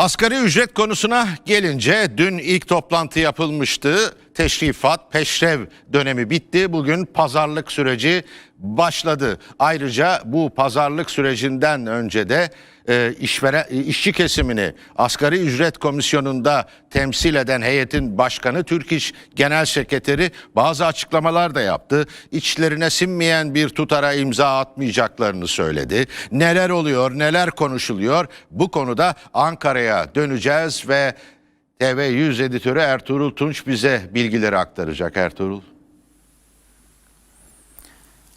Asgari ücret konusuna gelince dün ilk toplantı yapılmıştı. Teşrifat, peşrev dönemi bitti. Bugün pazarlık süreci başladı. Ayrıca bu pazarlık sürecinden önce de e, işveren, e, işçi kesimini asgari ücret komisyonunda temsil eden heyetin başkanı Türk İş Genel Sekreteri bazı açıklamalar da yaptı. İçlerine sinmeyen bir tutara imza atmayacaklarını söyledi. Neler oluyor, neler konuşuluyor? Bu konuda Ankara'ya döneceğiz ve TV100 editörü Ertuğrul Tunç bize bilgileri aktaracak. Ertuğrul.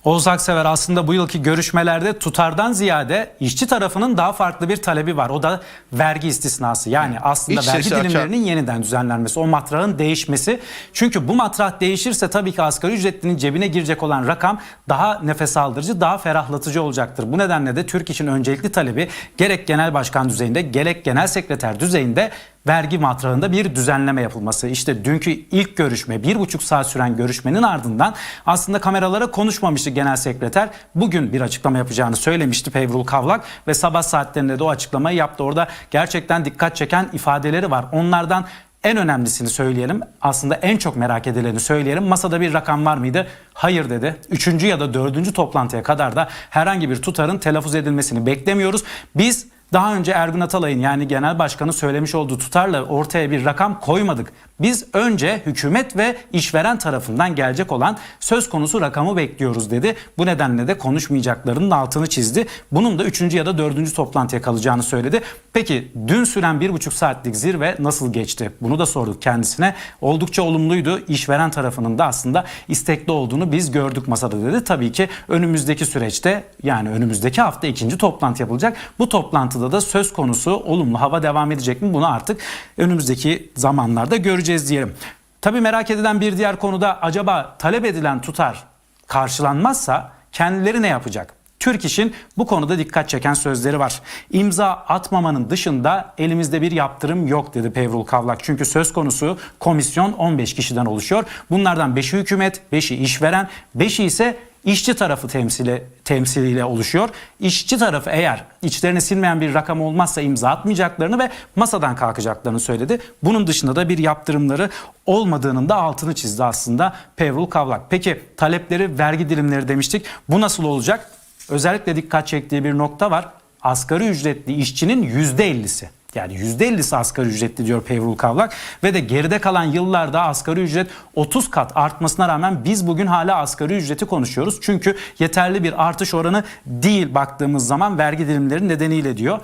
Oğuz Aksever aslında bu yılki görüşmelerde tutardan ziyade işçi tarafının daha farklı bir talebi var. O da vergi istisnası. Yani aslında İç vergi sesi açar. dilimlerinin yeniden düzenlenmesi, o matrağın değişmesi. Çünkü bu matrah değişirse tabii ki asgari ücretlinin cebine girecek olan rakam daha nefes aldırıcı, daha ferahlatıcı olacaktır. Bu nedenle de Türk İş'in öncelikli talebi gerek genel başkan düzeyinde gerek genel sekreter düzeyinde vergi matrağında bir düzenleme yapılması. İşte dünkü ilk görüşme, bir buçuk saat süren görüşmenin ardından aslında kameralara konuşmamıştı genel sekreter. Bugün bir açıklama yapacağını söylemişti Pevrul Kavlak ve sabah saatlerinde de o açıklamayı yaptı. Orada gerçekten dikkat çeken ifadeleri var. Onlardan en önemlisini söyleyelim. Aslında en çok merak edileni söyleyelim. Masada bir rakam var mıydı? Hayır dedi. Üçüncü ya da dördüncü toplantıya kadar da herhangi bir tutarın telaffuz edilmesini beklemiyoruz. Biz daha önce Ergun Atalay'ın yani genel başkanı söylemiş olduğu tutarla ortaya bir rakam koymadık. Biz önce hükümet ve işveren tarafından gelecek olan söz konusu rakamı bekliyoruz dedi. Bu nedenle de konuşmayacaklarının altını çizdi. Bunun da 3. ya da 4. toplantıya kalacağını söyledi. Peki dün süren 1,5 saatlik zirve nasıl geçti? Bunu da sorduk kendisine. Oldukça olumluydu. İşveren tarafının da aslında istekli olduğunu biz gördük masada dedi. Tabii ki önümüzdeki süreçte yani önümüzdeki hafta ikinci toplantı yapılacak. Bu toplantıda da söz konusu olumlu hava devam edecek mi? Bunu artık önümüzdeki zamanlarda göreceğiz diyelim. Tabii merak edilen bir diğer konuda acaba talep edilen tutar karşılanmazsa kendileri ne yapacak? Türk İş'in bu konuda dikkat çeken sözleri var. İmza atmamanın dışında elimizde bir yaptırım yok dedi Pevrul Kavlak. Çünkü söz konusu komisyon 15 kişiden oluşuyor. Bunlardan 5'i hükümet, 5'i işveren, 5'i ise işçi tarafı temsili, temsiliyle oluşuyor. İşçi tarafı eğer içlerine sinmeyen bir rakam olmazsa imza atmayacaklarını ve masadan kalkacaklarını söyledi. Bunun dışında da bir yaptırımları olmadığının da altını çizdi aslında Pevrul Kavlak. Peki talepleri vergi dilimleri demiştik. Bu nasıl olacak? Özellikle dikkat çektiği bir nokta var. Asgari ücretli işçinin %50'si. Yani %50'si asgari ücretli diyor Pevrul Kavlak ve de geride kalan yıllarda asgari ücret 30 kat artmasına rağmen biz bugün hala asgari ücreti konuşuyoruz. Çünkü yeterli bir artış oranı değil baktığımız zaman vergi dilimleri nedeniyle diyor.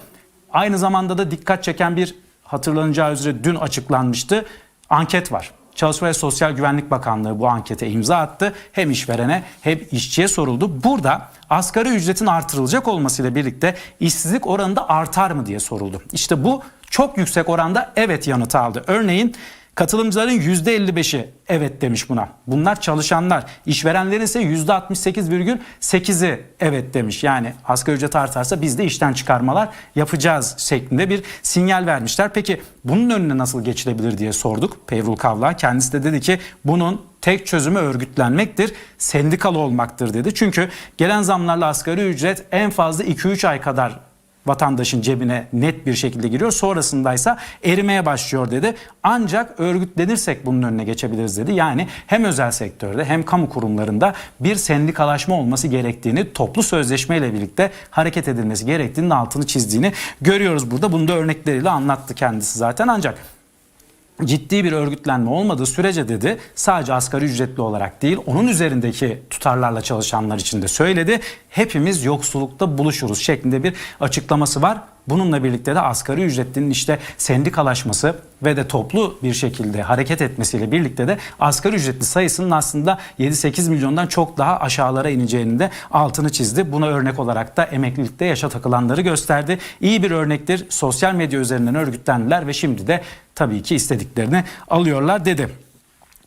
Aynı zamanda da dikkat çeken bir hatırlanacağı üzere dün açıklanmıştı anket var. Çalışma ve Sosyal Güvenlik Bakanlığı bu ankete imza attı. Hem işverene hem işçiye soruldu. Burada asgari ücretin artırılacak olmasıyla birlikte işsizlik oranı da artar mı diye soruldu. İşte bu çok yüksek oranda evet yanıtı aldı. Örneğin katılımcıların %55'i evet demiş buna. Bunlar çalışanlar. İşverenlerin ise %68,8'i evet demiş. Yani asgari ücret artarsa biz de işten çıkarmalar yapacağız şeklinde bir sinyal vermişler. Peki bunun önüne nasıl geçilebilir diye sorduk Pevrul Kavla. Kendisi de dedi ki bunun tek çözümü örgütlenmektir, sendikalı olmaktır dedi. Çünkü gelen zamlarla asgari ücret en fazla 2-3 ay kadar vatandaşın cebine net bir şekilde giriyor. Sonrasındaysa erimeye başlıyor dedi. Ancak örgütlenirsek bunun önüne geçebiliriz dedi. Yani hem özel sektörde hem kamu kurumlarında bir sendikalaşma olması gerektiğini, toplu sözleşmeyle birlikte hareket edilmesi gerektiğinin altını çizdiğini görüyoruz burada. Bunu da örnekleriyle anlattı kendisi zaten. Ancak ciddi bir örgütlenme olmadığı sürece dedi sadece asgari ücretli olarak değil onun üzerindeki tutarlarla çalışanlar için de söyledi. Hepimiz yoksullukta buluşuruz şeklinde bir açıklaması var. Bununla birlikte de asgari ücretlinin işte sendikalaşması ve de toplu bir şekilde hareket etmesiyle birlikte de asgari ücretli sayısının aslında 7-8 milyondan çok daha aşağılara ineceğini de altını çizdi. Buna örnek olarak da emeklilikte yaşa takılanları gösterdi. İyi bir örnektir. Sosyal medya üzerinden örgütlendiler ve şimdi de tabii ki istediklerini alıyorlar dedi.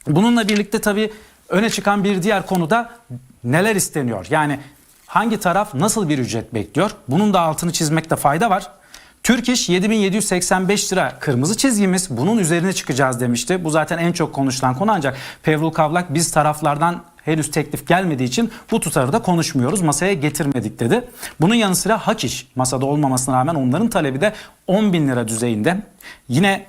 Bununla birlikte tabii öne çıkan bir diğer konuda neler isteniyor? Yani hangi taraf nasıl bir ücret bekliyor? Bunun da altını çizmekte fayda var. Türk İş 7785 lira kırmızı çizgimiz bunun üzerine çıkacağız demişti. Bu zaten en çok konuşulan konu ancak Pevrul Kavlak biz taraflardan henüz teklif gelmediği için bu tutarı da konuşmuyoruz. Masaya getirmedik dedi. Bunun yanı sıra hak iş masada olmamasına rağmen onların talebi de 10 bin lira düzeyinde. Yine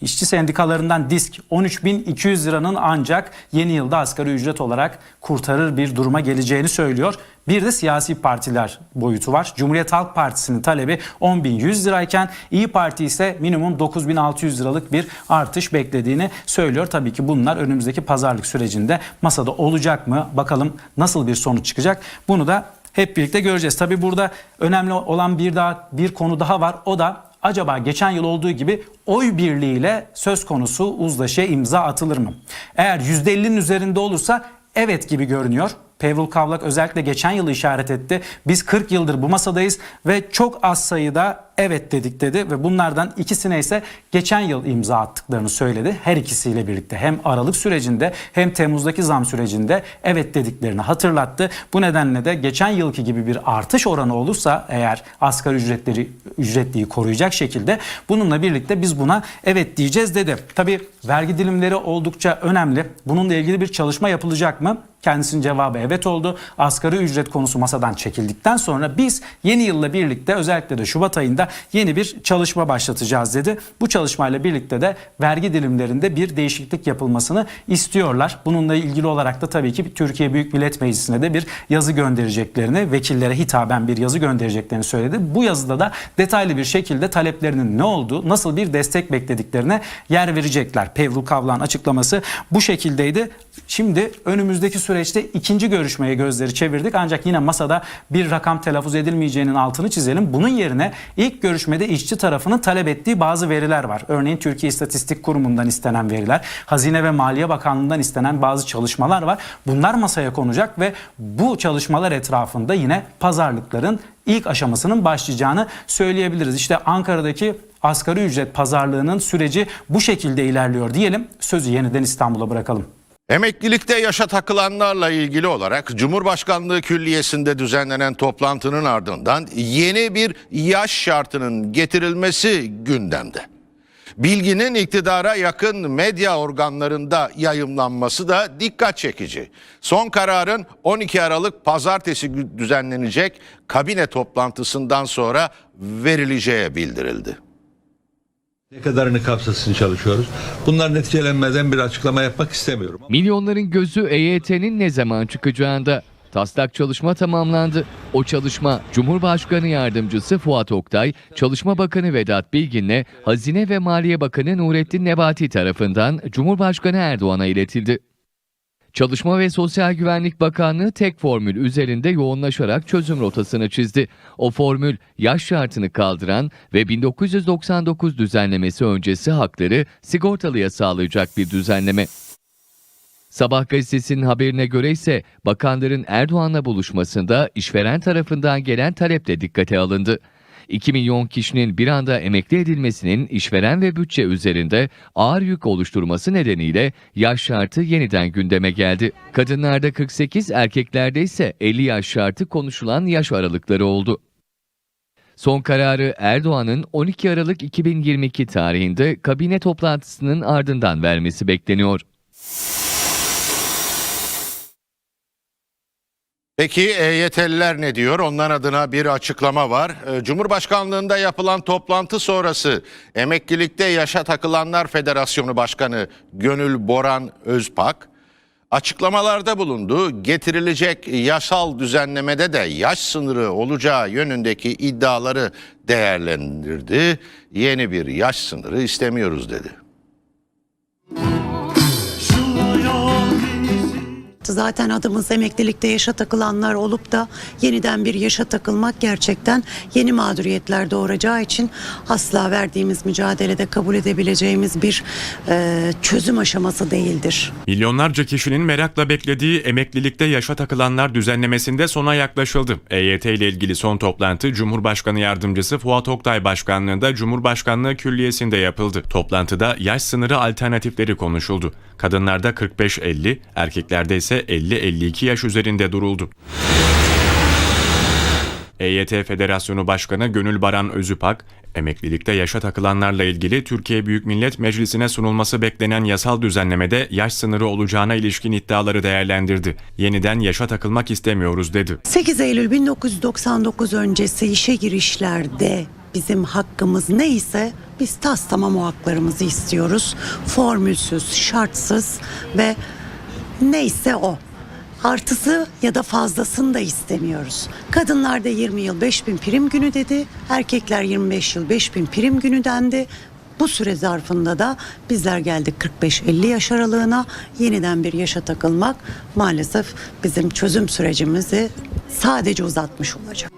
İşçi sendikalarından disk 13.200 liranın ancak yeni yılda asgari ücret olarak kurtarır bir duruma geleceğini söylüyor. Bir de siyasi partiler boyutu var. Cumhuriyet Halk Partisi'nin talebi 10.100 lirayken İyi Parti ise minimum 9.600 liralık bir artış beklediğini söylüyor. Tabii ki bunlar önümüzdeki pazarlık sürecinde masada olacak mı? Bakalım nasıl bir sonuç çıkacak? Bunu da hep birlikte göreceğiz. Tabii burada önemli olan bir daha bir konu daha var. O da acaba geçen yıl olduğu gibi oy birliğiyle söz konusu uzlaşıya imza atılır mı? Eğer %50'nin üzerinde olursa evet gibi görünüyor. Pevrul Kavlak özellikle geçen yılı işaret etti. Biz 40 yıldır bu masadayız ve çok az sayıda evet dedik dedi ve bunlardan ikisine ise geçen yıl imza attıklarını söyledi. Her ikisiyle birlikte hem Aralık sürecinde hem Temmuz'daki zam sürecinde evet dediklerini hatırlattı. Bu nedenle de geçen yılki gibi bir artış oranı olursa eğer asgari ücretleri ücretliyi koruyacak şekilde bununla birlikte biz buna evet diyeceğiz dedi. Tabii vergi dilimleri oldukça önemli. Bununla ilgili bir çalışma yapılacak mı? Kendisinin cevabı evet oldu. Asgari ücret konusu masadan çekildikten sonra biz yeni yılla birlikte özellikle de Şubat ayında yeni bir çalışma başlatacağız dedi. Bu çalışmayla birlikte de vergi dilimlerinde bir değişiklik yapılmasını istiyorlar. Bununla ilgili olarak da tabii ki Türkiye Büyük Millet Meclisi'ne de bir yazı göndereceklerini, vekillere hitaben bir yazı göndereceklerini söyledi. Bu yazıda da detaylı bir şekilde taleplerinin ne olduğu, nasıl bir destek beklediklerine yer verecekler. Pevrul Kavlan açıklaması bu şekildeydi. Şimdi önümüzdeki süreçte ikinci görüşmeye gözleri çevirdik. Ancak yine masada bir rakam telaffuz edilmeyeceğinin altını çizelim. Bunun yerine ilk görüşmede işçi tarafının talep ettiği bazı veriler var. Örneğin Türkiye İstatistik Kurumu'ndan istenen veriler, Hazine ve Maliye Bakanlığı'ndan istenen bazı çalışmalar var. Bunlar masaya konacak ve bu çalışmalar etrafında yine pazarlıkların ilk aşamasının başlayacağını söyleyebiliriz. İşte Ankara'daki asgari ücret pazarlığının süreci bu şekilde ilerliyor diyelim. Sözü yeniden İstanbul'a bırakalım. Emeklilikte yaşa takılanlarla ilgili olarak Cumhurbaşkanlığı Külliyesi'nde düzenlenen toplantının ardından yeni bir yaş şartının getirilmesi gündemde. Bilginin iktidara yakın medya organlarında yayımlanması da dikkat çekici. Son kararın 12 Aralık pazartesi düzenlenecek kabine toplantısından sonra verileceği bildirildi. Ne kadarını kapsasın çalışıyoruz. Bunlar neticelenmeden bir açıklama yapmak istemiyorum. Milyonların gözü EYT'nin ne zaman çıkacağında. Taslak çalışma tamamlandı. O çalışma Cumhurbaşkanı Yardımcısı Fuat Oktay, Çalışma Bakanı Vedat Bilgin'le Hazine ve Maliye Bakanı Nurettin Nebati tarafından Cumhurbaşkanı Erdoğan'a iletildi. Çalışma ve Sosyal Güvenlik Bakanlığı tek formül üzerinde yoğunlaşarak çözüm rotasını çizdi. O formül yaş şartını kaldıran ve 1999 düzenlemesi öncesi hakları sigortalıya sağlayacak bir düzenleme. Sabah gazetesinin haberine göre ise bakanların Erdoğan'la buluşmasında işveren tarafından gelen talep de dikkate alındı. 2 milyon kişinin bir anda emekli edilmesinin işveren ve bütçe üzerinde ağır yük oluşturması nedeniyle yaş şartı yeniden gündeme geldi. Kadınlarda 48, erkeklerde ise 50 yaş şartı konuşulan yaş aralıkları oldu. Son kararı Erdoğan'ın 12 Aralık 2022 tarihinde kabine toplantısının ardından vermesi bekleniyor. Peki EYT'liler ne diyor? Onların adına bir açıklama var. Ee, Cumhurbaşkanlığında yapılan toplantı sonrası Emeklilikte Yaşa Takılanlar Federasyonu Başkanı Gönül Boran Özpak açıklamalarda bulundu. Getirilecek yasal düzenlemede de yaş sınırı olacağı yönündeki iddiaları değerlendirdi. Yeni bir yaş sınırı istemiyoruz dedi. Zaten adımız emeklilikte yaşa takılanlar olup da yeniden bir yaşa takılmak gerçekten yeni mağduriyetler doğuracağı için asla verdiğimiz mücadelede kabul edebileceğimiz bir e, çözüm aşaması değildir. Milyonlarca kişinin merakla beklediği emeklilikte yaşa takılanlar düzenlemesinde sona yaklaşıldı. EYT ile ilgili son toplantı Cumhurbaşkanı Yardımcısı Fuat Oktay Başkanlığında Cumhurbaşkanlığı Külliyesi'nde yapıldı. Toplantıda yaş sınırı alternatifleri konuşuldu. Kadınlarda 45-50, erkeklerde ise 50-52 yaş üzerinde duruldu. EYT Federasyonu Başkanı Gönül Baran Özüpak, emeklilikte yaşa takılanlarla ilgili Türkiye Büyük Millet Meclisi'ne sunulması beklenen yasal düzenlemede yaş sınırı olacağına ilişkin iddiaları değerlendirdi. Yeniden yaşa takılmak istemiyoruz dedi. 8 Eylül 1999 öncesi işe girişlerde bizim hakkımız neyse biz tas tamam o haklarımızı istiyoruz. Formülsüz, şartsız ve neyse o. Artısı ya da fazlasını da istemiyoruz. Kadınlar da 20 yıl 5000 prim günü dedi. Erkekler 25 yıl 5000 prim günü dendi. Bu süre zarfında da bizler geldik 45-50 yaş aralığına yeniden bir yaşa takılmak maalesef bizim çözüm sürecimizi sadece uzatmış olacak.